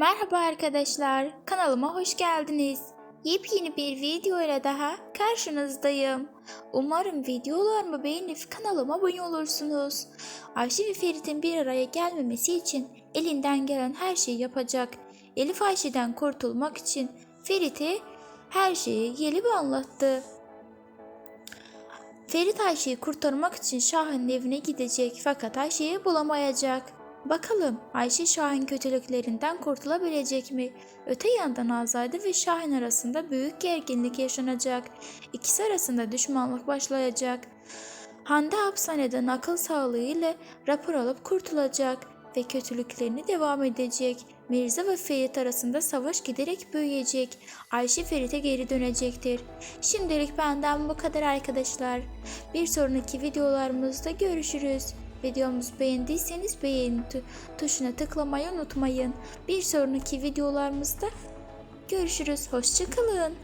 Merhaba arkadaşlar, kanalıma hoş geldiniz. Yepyeni bir video ile daha karşınızdayım. Umarım videolarımı beğenip kanalıma abone olursunuz. Ayşe ve Ferit'in bir araya gelmemesi için elinden gelen her şeyi yapacak. Elif Ayşe'den kurtulmak için Ferit'e her şeyi gelip anlattı. Ferit Ayşe'yi kurtarmak için Şahin'in evine gidecek fakat Ayşe'yi bulamayacak. Bakalım Ayşe Şahin kötülüklerinden kurtulabilecek mi? Öte yandan Azade ve Şahin arasında büyük gerginlik yaşanacak. İkisi arasında düşmanlık başlayacak. Hande hapishaneden akıl sağlığı ile rapor alıp kurtulacak ve kötülüklerini devam edecek. Mirza ve Ferit arasında savaş giderek büyüyecek. Ayşe Ferit'e geri dönecektir. Şimdilik benden bu kadar arkadaşlar. Bir sonraki videolarımızda görüşürüz. Videomuzu beğendiyseniz beğen tu- tuşuna tıklamayı unutmayın. Bir sonraki videolarımızda görüşürüz. Hoşçakalın.